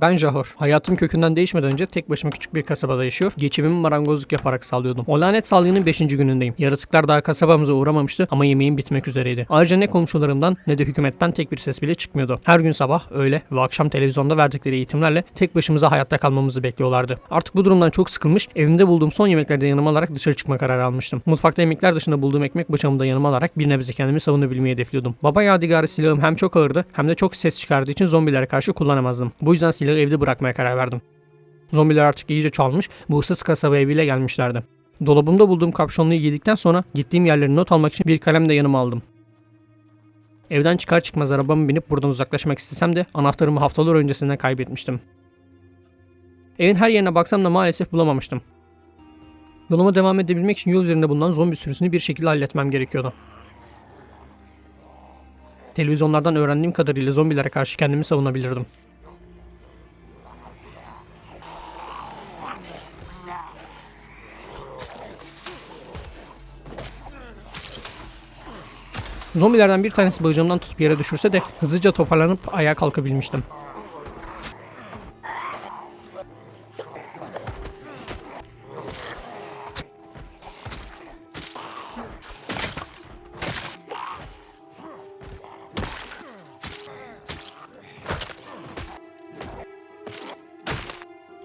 Ben Jahor. Hayatım kökünden değişmeden önce tek başıma küçük bir kasabada yaşıyor. Geçimimi marangozluk yaparak sağlıyordum. O lanet salgının 5. günündeyim. Yaratıklar daha kasabamıza uğramamıştı ama yemeğim bitmek üzereydi. Ayrıca ne komşularımdan ne de hükümetten tek bir ses bile çıkmıyordu. Her gün sabah, öğle ve akşam televizyonda verdikleri eğitimlerle tek başımıza hayatta kalmamızı bekliyorlardı. Artık bu durumdan çok sıkılmış, evimde bulduğum son yemekleri de yanıma alarak dışarı çıkma kararı almıştım. Mutfakta yemekler dışında bulduğum ekmek bıçağımı da yanıma alarak bir nebze kendimi savunabilmeyi hedefliyordum. Baba yadigarı silahım hem çok ağırdı hem de çok ses çıkardığı için zombilere karşı kullanamazdım. Bu yüzden silahı evde bırakmaya karar verdim. Zombiler artık iyice çoğalmış, bu ıssız kasabaya bile gelmişlerdi. Dolabımda bulduğum kapşonluyu giydikten sonra gittiğim yerleri not almak için bir kalem de yanıma aldım. Evden çıkar çıkmaz arabama binip buradan uzaklaşmak istesem de anahtarımı haftalar öncesinden kaybetmiştim. Evin her yerine baksam da maalesef bulamamıştım. Yoluma devam edebilmek için yol üzerinde bulunan zombi sürüsünü bir şekilde halletmem gerekiyordu. Televizyonlardan öğrendiğim kadarıyla zombilere karşı kendimi savunabilirdim. Zombilerden bir tanesi bacağımdan tutup yere düşürse de hızlıca toparlanıp ayağa kalkabilmiştim.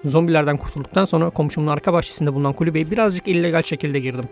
Zombilerden kurtulduktan sonra komşumun arka bahçesinde bulunan kulübeye birazcık illegal şekilde girdim.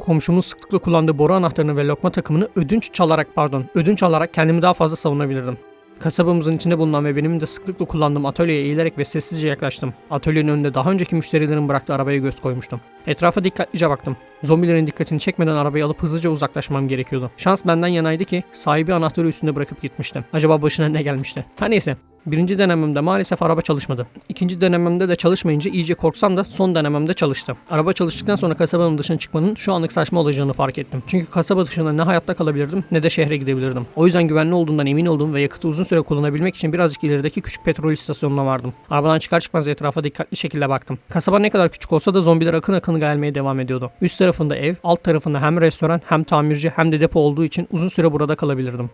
Komşumun sıklıkla kullandığı boru anahtarını ve lokma takımını ödünç çalarak pardon, ödünç alarak kendimi daha fazla savunabilirdim. Kasabamızın içinde bulunan ve benim de sıklıkla kullandığım atölyeye eğilerek ve sessizce yaklaştım. Atölyenin önünde daha önceki müşterilerin bıraktığı arabaya göz koymuştum. Etrafa dikkatlice baktım. Zombilerin dikkatini çekmeden arabayı alıp hızlıca uzaklaşmam gerekiyordu. Şans benden yanaydı ki sahibi anahtarı üstünde bırakıp gitmişti. Acaba başına ne gelmişti? Her neyse. Birinci denememde maalesef araba çalışmadı. İkinci denememde de çalışmayınca iyice korksam da son denememde çalıştı. Araba çalıştıktan sonra kasabanın dışına çıkmanın şu anlık saçma olacağını fark ettim. Çünkü kasaba dışında ne hayatta kalabilirdim ne de şehre gidebilirdim. O yüzden güvenli olduğundan emin oldum ve yakıtı uzun süre kullanabilmek için birazcık ilerideki küçük petrol istasyonuna vardım. Arabadan çıkar çıkmaz etrafa dikkatli şekilde baktım. Kasaba ne kadar küçük olsa da zombiler akın akın gelmeye devam ediyordu. Üst tarafında ev, alt tarafında hem restoran hem tamirci hem de depo olduğu için uzun süre burada kalabilirdim.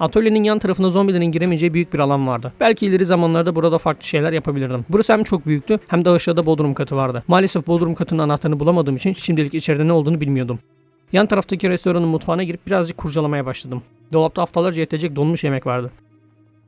Atölyenin yan tarafında zombilerin giremeyeceği büyük bir alan vardı. Belki ileri zamanlarda burada farklı şeyler yapabilirdim. Burası hem çok büyüktü hem de aşağıda bodrum katı vardı. Maalesef bodrum katının anahtarını bulamadığım için şimdilik içeride ne olduğunu bilmiyordum. Yan taraftaki restoranın mutfağına girip birazcık kurcalamaya başladım. Dolapta haftalarca yetecek donmuş yemek vardı.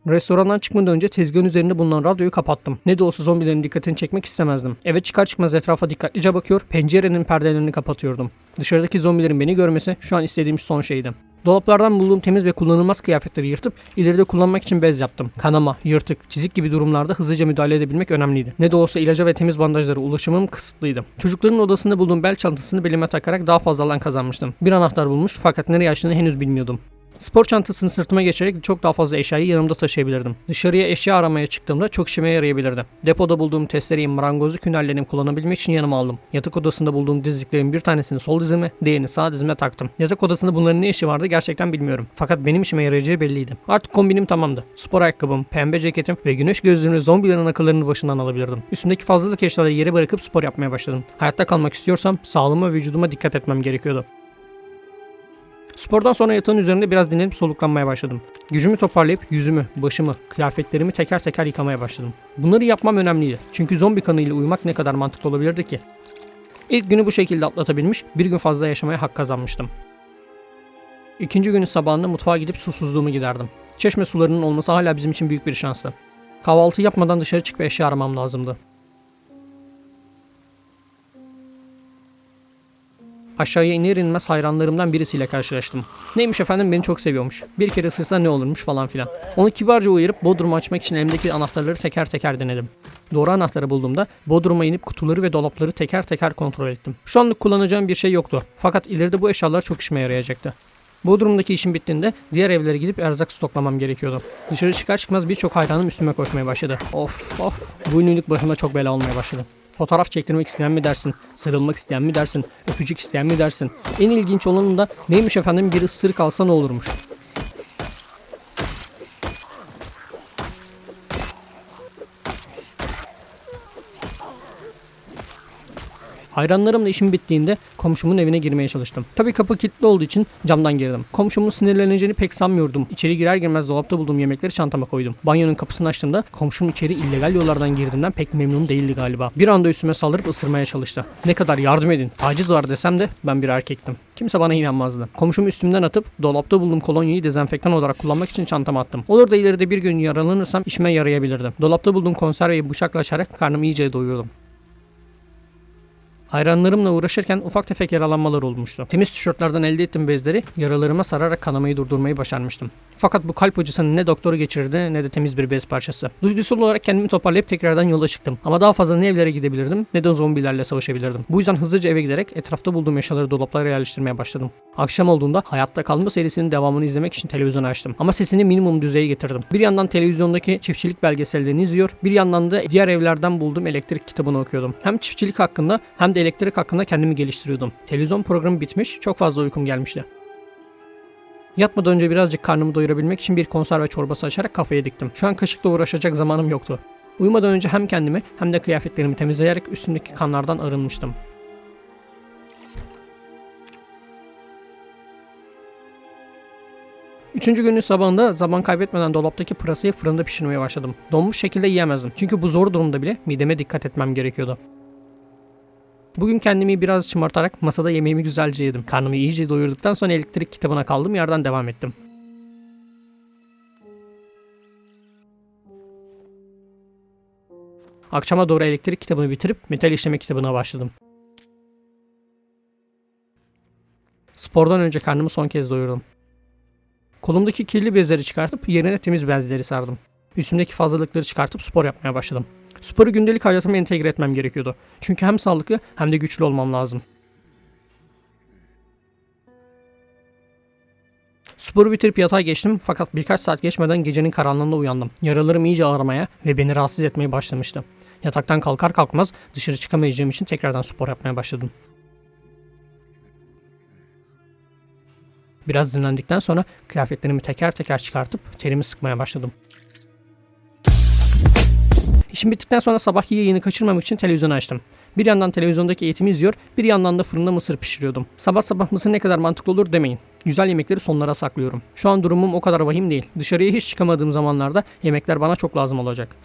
Restorandan çıkmadan önce tezgahın üzerinde bulunan radyoyu kapattım. Ne de olsa zombilerin dikkatini çekmek istemezdim. Eve çıkar çıkmaz etrafa dikkatlice bakıyor, pencerenin perdelerini kapatıyordum. Dışarıdaki zombilerin beni görmesi şu an istediğim son şeydi. Dolaplardan bulduğum temiz ve kullanılmaz kıyafetleri yırtıp ileride kullanmak için bez yaptım. Kanama, yırtık, çizik gibi durumlarda hızlıca müdahale edebilmek önemliydi. Ne de olsa ilaca ve temiz bandajlara ulaşımım kısıtlıydı. Çocukların odasında bulduğum bel çantasını belime takarak daha fazla alan kazanmıştım. Bir anahtar bulmuş fakat nereye açtığını henüz bilmiyordum. Spor çantasını sırtıma geçirerek çok daha fazla eşyayı yanımda taşıyabilirdim. Dışarıya eşya aramaya çıktığımda çok işime yarayabilirdi. Depoda bulduğum testereyi marangozu künallerimi kullanabilmek için yanıma aldım. Yatak odasında bulduğum dizliklerin bir tanesini sol dizime, diğerini sağ dizime taktım. Yatak odasında bunların ne işi vardı gerçekten bilmiyorum. Fakat benim işime yarayacağı belliydi. Artık kombinim tamamdı. Spor ayakkabım, pembe ceketim ve güneş gözlüğünü zombilerin akıllarını başından alabilirdim. Üstümdeki fazlalık eşyaları yere bırakıp spor yapmaya başladım. Hayatta kalmak istiyorsam sağlığıma ve vücuduma dikkat etmem gerekiyordu. Spordan sonra yatağın üzerinde biraz dinlenip soluklanmaya başladım. Gücümü toparlayıp yüzümü, başımı, kıyafetlerimi teker teker yıkamaya başladım. Bunları yapmam önemliydi. Çünkü zombi kanıyla uyumak ne kadar mantıklı olabilirdi ki? İlk günü bu şekilde atlatabilmiş, bir gün fazla yaşamaya hak kazanmıştım. İkinci günün sabahında mutfağa gidip susuzluğumu giderdim. Çeşme sularının olması hala bizim için büyük bir şanstı. Kahvaltı yapmadan dışarı çıkıp eşya aramam lazımdı. Aşağıya iner inmez hayranlarımdan birisiyle karşılaştım. Neymiş efendim beni çok seviyormuş. Bir kere ısırsa ne olurmuş falan filan. Onu kibarca uyarıp Bodrum'u açmak için elimdeki anahtarları teker teker denedim. Doğru anahtarı bulduğumda Bodrum'a inip kutuları ve dolapları teker teker kontrol ettim. Şu anlık kullanacağım bir şey yoktu. Fakat ileride bu eşyalar çok işime yarayacaktı. Bodrum'daki işim bittiğinde diğer evlere gidip erzak stoklamam gerekiyordu. Dışarı çıkar çıkmaz birçok hayranım üstüme koşmaya başladı. Of of bu ünlülük başıma çok bela olmaya başladı. Fotoğraf çektirmek isteyen mi dersin? Sarılmak isteyen mi dersin? Öpücük isteyen mi dersin? En ilginç olanın da neymiş efendim bir ısırık alsa ne olurmuş? Hayranlarımla işim bittiğinde komşumun evine girmeye çalıştım. Tabii kapı kilitli olduğu için camdan girdim. Komşumun sinirleneceğini pek sanmıyordum. İçeri girer girmez dolapta bulduğum yemekleri çantama koydum. Banyonun kapısını açtığımda komşum içeri illegal yollardan girdiğinden pek memnun değildi galiba. Bir anda üstüme saldırıp ısırmaya çalıştı. Ne kadar yardım edin, taciz var desem de ben bir erkektim. Kimse bana inanmazdı. Komşumu üstümden atıp dolapta bulduğum kolonyayı dezenfektan olarak kullanmak için çantama attım. Olur da ileride bir gün yaralanırsam işime yarayabilirdi. Dolapta bulduğum konserveyi bıçakla açarak karnımı iyice doyurdum. Hayranlarımla uğraşırken ufak tefek yaralanmalar olmuştu. Temiz tişörtlerden elde ettiğim bezleri yaralarıma sararak kanamayı durdurmayı başarmıştım. Fakat bu kalp acısını ne doktoru geçirdi ne de temiz bir bez parçası. Duygusal olarak kendimi toparlayıp tekrardan yola çıktım. Ama daha fazla ne evlere gidebilirdim ne de zombilerle savaşabilirdim. Bu yüzden hızlıca eve giderek etrafta bulduğum eşyaları dolaplara yerleştirmeye başladım. Akşam olduğunda Hayatta Kalma serisinin devamını izlemek için televizyonu açtım. Ama sesini minimum düzeye getirdim. Bir yandan televizyondaki çiftçilik belgesellerini izliyor, bir yandan da diğer evlerden bulduğum elektrik kitabını okuyordum. Hem çiftçilik hakkında hem de elektrik hakkında kendimi geliştiriyordum. Televizyon programı bitmiş, çok fazla uykum gelmişti. Yatmadan önce birazcık karnımı doyurabilmek için bir konserve çorbası açarak kafaya diktim. Şu an kaşıkla uğraşacak zamanım yoktu. Uyumadan önce hem kendimi hem de kıyafetlerimi temizleyerek üstümdeki kanlardan arınmıştım. Üçüncü günün sabahında zaman kaybetmeden dolaptaki pırasayı fırında pişirmeye başladım. Donmuş şekilde yiyemezdim. Çünkü bu zor durumda bile mideme dikkat etmem gerekiyordu. Bugün kendimi biraz şımartarak masada yemeğimi güzelce yedim. Karnımı iyice doyurduktan sonra elektrik kitabına kaldığım yerden devam ettim. Akşama doğru elektrik kitabını bitirip metal işleme kitabına başladım. Spordan önce karnımı son kez doyurdum. Kolumdaki kirli bezleri çıkartıp yerine temiz bezleri sardım. Üstümdeki fazlalıkları çıkartıp spor yapmaya başladım. Sporu gündelik hayatıma entegre etmem gerekiyordu. Çünkü hem sağlıklı hem de güçlü olmam lazım. Sporu bitirip yatağa geçtim fakat birkaç saat geçmeden gecenin karanlığında uyandım. Yaralarım iyice ağrımaya ve beni rahatsız etmeye başlamıştı. Yataktan kalkar kalkmaz dışarı çıkamayacağım için tekrardan spor yapmaya başladım. Biraz dinlendikten sonra kıyafetlerimi teker teker çıkartıp terimi sıkmaya başladım. İşim bittikten sonra sabah yayını kaçırmamak için televizyonu açtım. Bir yandan televizyondaki eğitimi izliyor, bir yandan da fırında mısır pişiriyordum. Sabah sabah mısır ne kadar mantıklı olur demeyin. Güzel yemekleri sonlara saklıyorum. Şu an durumum o kadar vahim değil. Dışarıya hiç çıkamadığım zamanlarda yemekler bana çok lazım olacak.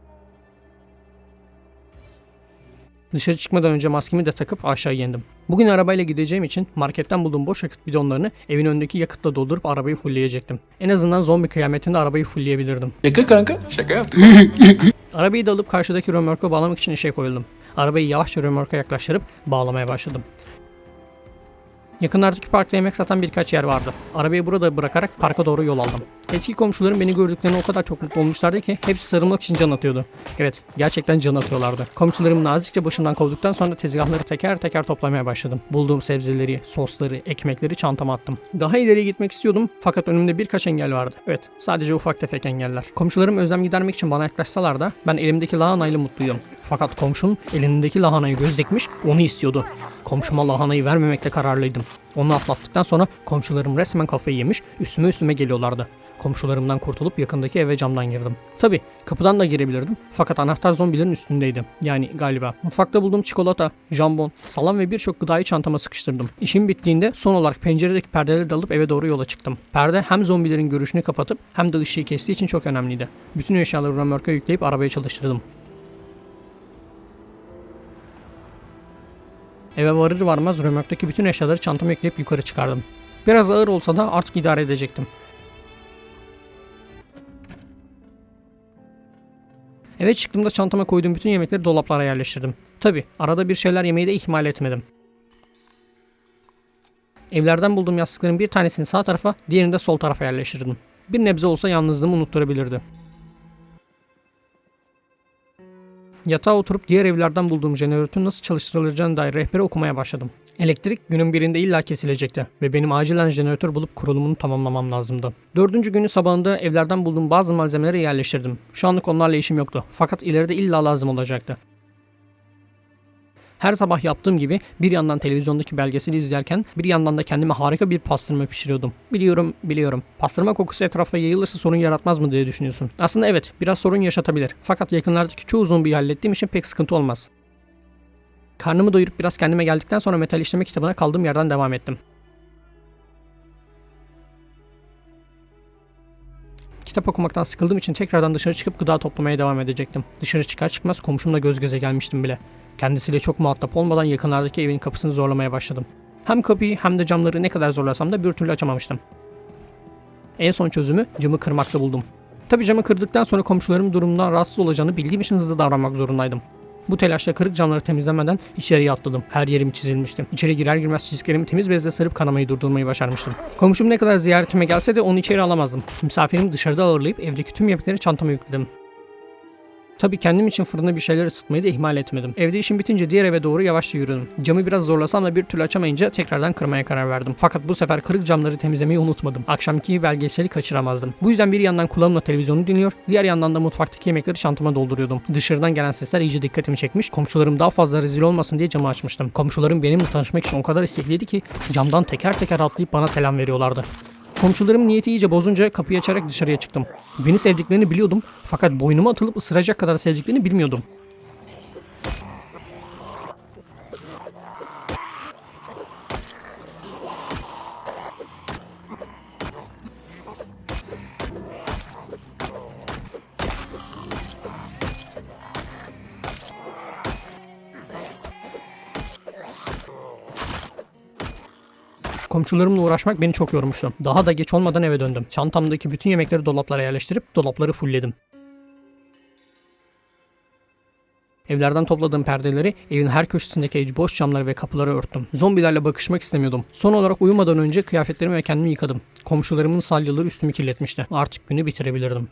Dışarı çıkmadan önce maskemi de takıp aşağı indim. Bugün arabayla gideceğim için marketten bulduğum boş yakıt bidonlarını evin önündeki yakıtla doldurup arabayı fullleyecektim. En azından zombi kıyametinde arabayı fullleyebilirdim. Şaka kanka. Şaka yaptık. Arabayı da alıp karşıdaki römorka bağlamak için işe koyuldum. Arabayı yavaşça römorka yaklaştırıp bağlamaya başladım. Yakınlardaki parkta yemek satan birkaç yer vardı. Arabayı burada bırakarak parka doğru yol aldım. Eski komşularım beni gördüklerine o kadar çok mutlu olmuşlardı ki hepsi sarılmak için can atıyordu. Evet, gerçekten can atıyorlardı. Komşularım nazikçe başımdan kovduktan sonra tezgahları teker teker toplamaya başladım. Bulduğum sebzeleri, sosları, ekmekleri çantama attım. Daha ileriye gitmek istiyordum fakat önümde birkaç engel vardı. Evet, sadece ufak tefek engeller. Komşularım özlem gidermek için bana yaklaşsalar da ben elimdeki lahanayla mutluydum. Fakat komşum elindeki lahanayı göz dikmiş, onu istiyordu. Komşuma lahanayı vermemekte kararlıydım. Onu atlattıktan sonra komşularım resmen kafayı yemiş, üstüme üstüme geliyorlardı. Komşularımdan kurtulup yakındaki eve camdan girdim. Tabi kapıdan da girebilirdim fakat anahtar zombilerin üstündeydi. Yani galiba. Mutfakta bulduğum çikolata, jambon, salam ve birçok gıdayı çantama sıkıştırdım. İşim bittiğinde son olarak penceredeki perdeleri de alıp eve doğru yola çıktım. Perde hem zombilerin görüşünü kapatıp hem de ışığı kestiği için çok önemliydi. Bütün eşyaları römorka yükleyip arabayı çalıştırdım. Eve varır varmaz römorktaki bütün eşyaları çantama yükleyip yukarı çıkardım. Biraz ağır olsa da artık idare edecektim. Eve çıktığımda çantama koyduğum bütün yemekleri dolaplara yerleştirdim. Tabi arada bir şeyler yemeyi de ihmal etmedim. Evlerden bulduğum yastıkların bir tanesini sağ tarafa, diğerini de sol tarafa yerleştirdim. Bir nebze olsa yalnızlığımı unutturabilirdi. Yatağa oturup diğer evlerden bulduğum jeneratörün nasıl çalıştırılacağına dair rehberi okumaya başladım. Elektrik günün birinde illa kesilecekti ve benim acilen jeneratör bulup kurulumunu tamamlamam lazımdı. Dördüncü günü sabahında evlerden bulduğum bazı malzemeleri yerleştirdim. Şu anlık onlarla işim yoktu fakat ileride illa lazım olacaktı. Her sabah yaptığım gibi bir yandan televizyondaki belgeseli izlerken bir yandan da kendime harika bir pastırma pişiriyordum. Biliyorum, biliyorum. Pastırma kokusu etrafa yayılırsa sorun yaratmaz mı diye düşünüyorsun. Aslında evet, biraz sorun yaşatabilir. Fakat yakınlardaki çoğu zombiyi hallettiğim için pek sıkıntı olmaz. Karnımı doyurup biraz kendime geldikten sonra metal işleme kitabına kaldığım yerden devam ettim. Kitap okumaktan sıkıldığım için tekrardan dışarı çıkıp gıda toplamaya devam edecektim. Dışarı çıkar çıkmaz komşumla göz göze gelmiştim bile. Kendisiyle çok muhatap olmadan yakınlardaki evin kapısını zorlamaya başladım. Hem kapıyı hem de camları ne kadar zorlasam da bir türlü açamamıştım. En son çözümü camı kırmakta buldum. Tabi camı kırdıktan sonra komşularımın durumundan rahatsız olacağını bildiğim için hızlı davranmak zorundaydım. Bu telaşla kırık camları temizlemeden içeriye atladım. Her yerim çizilmişti. İçeri girer girmez çiziklerimi temiz bezle sarıp kanamayı durdurmayı başarmıştım. Komşum ne kadar ziyaretime gelse de onu içeri alamazdım. Misafirimi dışarıda ağırlayıp evdeki tüm yemekleri çantama yükledim. Tabii kendim için fırında bir şeyler ısıtmayı da ihmal etmedim. Evde işim bitince diğer eve doğru yavaşça yürüdüm. Camı biraz zorlasam da bir türlü açamayınca tekrardan kırmaya karar verdim. Fakat bu sefer kırık camları temizlemeyi unutmadım. Akşamki belgeseli kaçıramazdım. Bu yüzden bir yandan kulağımla televizyonu dinliyor, diğer yandan da mutfaktaki yemekleri çantama dolduruyordum. Dışarıdan gelen sesler iyice dikkatimi çekmiş, komşularım daha fazla rezil olmasın diye camı açmıştım. Komşularım benimle tanışmak için o kadar istekliydi ki camdan teker teker atlayıp bana selam veriyorlardı. Komşularımın niyeti iyice bozunca kapıyı açarak dışarıya çıktım. Beni sevdiklerini biliyordum fakat boynuma atılıp ısıracak kadar sevdiklerini bilmiyordum. Komşularımla uğraşmak beni çok yormuştu. Daha da geç olmadan eve döndüm. Çantamdaki bütün yemekleri dolaplara yerleştirip dolapları fullledim. Evlerden topladığım perdeleri evin her köşesindeki boş camları ve kapıları örttüm. Zombilerle bakışmak istemiyordum. Son olarak uyumadan önce kıyafetlerimi ve kendimi yıkadım. Komşularımın salyaları üstümü kirletmişti. Artık günü bitirebilirdim.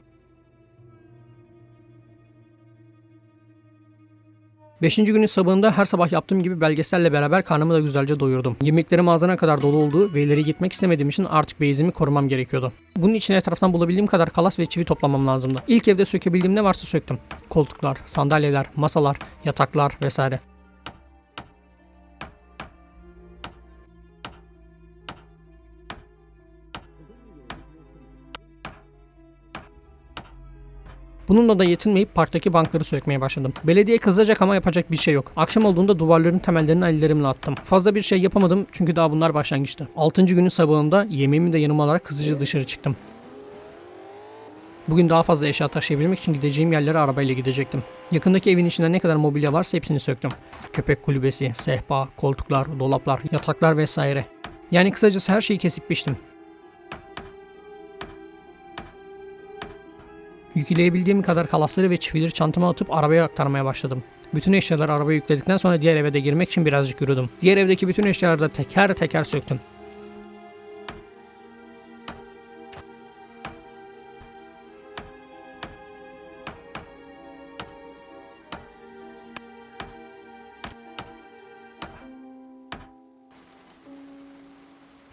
Beşinci günün sabahında her sabah yaptığım gibi belgeselle beraber karnımı da güzelce doyurdum. Yemeklerim ağzına kadar dolu olduğu ve ileri gitmek istemediğim için artık beyzimi korumam gerekiyordu. Bunun için etraftan bulabildiğim kadar kalas ve çivi toplamam lazımdı. İlk evde sökebildiğim ne varsa söktüm. Koltuklar, sandalyeler, masalar, yataklar vesaire. Bununla da yetinmeyip parktaki bankları sökmeye başladım. Belediye kızacak ama yapacak bir şey yok. Akşam olduğunda duvarların temellerini ellerimle attım. Fazla bir şey yapamadım çünkü daha bunlar başlangıçtı. 6. günün sabahında yemeğimi de yanıma alarak hızlıca dışarı çıktım. Bugün daha fazla eşya taşıyabilmek için gideceğim yerlere arabayla gidecektim. Yakındaki evin içinde ne kadar mobilya varsa hepsini söktüm. Köpek kulübesi, sehpa, koltuklar, dolaplar, yataklar vesaire. Yani kısacası her şeyi kesip biçtim. Yükleyebildiğim kadar kalasları ve çivileri çantama atıp arabaya aktarmaya başladım. Bütün eşyaları arabaya yükledikten sonra diğer eve de girmek için birazcık yürüdüm. Diğer evdeki bütün eşyaları da teker teker söktüm.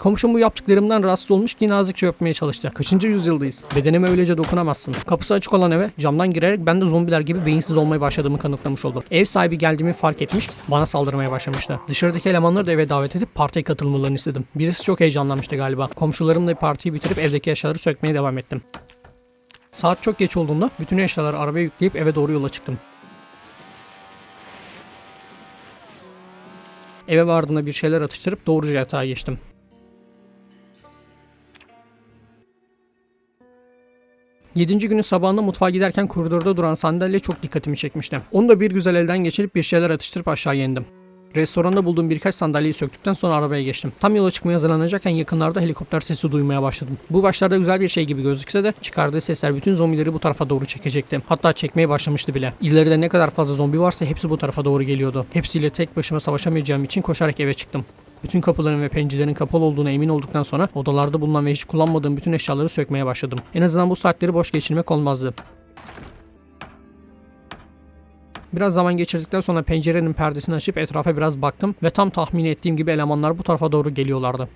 Komşum bu yaptıklarımdan rahatsız olmuş ki nazikçe öpmeye çalıştı. Kaçıncı yüzyıldayız? Bedenime öylece dokunamazsın. Kapısı açık olan eve camdan girerek ben de zombiler gibi beyinsiz olmaya başladığımı kanıtlamış oldum. Ev sahibi geldiğimi fark etmiş, bana saldırmaya başlamıştı. Dışarıdaki elemanları da eve davet edip partiye katılmalarını istedim. Birisi çok heyecanlanmıştı galiba. Komşularımla partiyi bitirip evdeki eşyaları sökmeye devam ettim. Saat çok geç olduğunda bütün eşyaları arabaya yükleyip eve doğru yola çıktım. Eve vardığında bir şeyler atıştırıp doğruca yatağa geçtim. Yedinci günün sabahında mutfağa giderken koridorda duran sandalye çok dikkatimi çekmişti. Onu da bir güzel elden geçirip bir şeyler atıştırıp aşağıya indim. Restoranda bulduğum birkaç sandalyeyi söktükten sonra arabaya geçtim. Tam yola çıkmaya hazırlanacakken yakınlarda helikopter sesi duymaya başladım. Bu başlarda güzel bir şey gibi gözükse de çıkardığı sesler bütün zombileri bu tarafa doğru çekecekti. Hatta çekmeye başlamıştı bile. İleride ne kadar fazla zombi varsa hepsi bu tarafa doğru geliyordu. Hepsiyle tek başıma savaşamayacağım için koşarak eve çıktım. Bütün kapıların ve pencerelerin kapalı olduğuna emin olduktan sonra odalarda bulunan ve hiç kullanmadığım bütün eşyaları sökmeye başladım. En azından bu saatleri boş geçirmek olmazdı. Biraz zaman geçirdikten sonra pencerenin perdesini açıp etrafa biraz baktım ve tam tahmin ettiğim gibi elemanlar bu tarafa doğru geliyorlardı.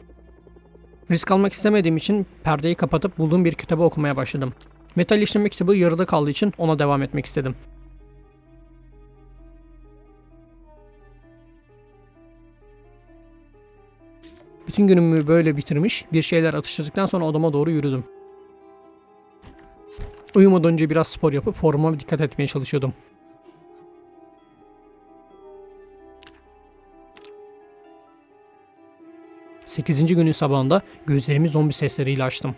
Risk almak istemediğim için perdeyi kapatıp bulduğum bir kitabı okumaya başladım. Metal işleme kitabı yarıda kaldığı için ona devam etmek istedim. Bütün günümü böyle bitirmiş, bir şeyler atıştırdıktan sonra odama doğru yürüdüm. Uyumadan önce biraz spor yapıp formuma dikkat etmeye çalışıyordum. Sekizinci günün sabahında gözlerimi zombi sesleriyle açtım.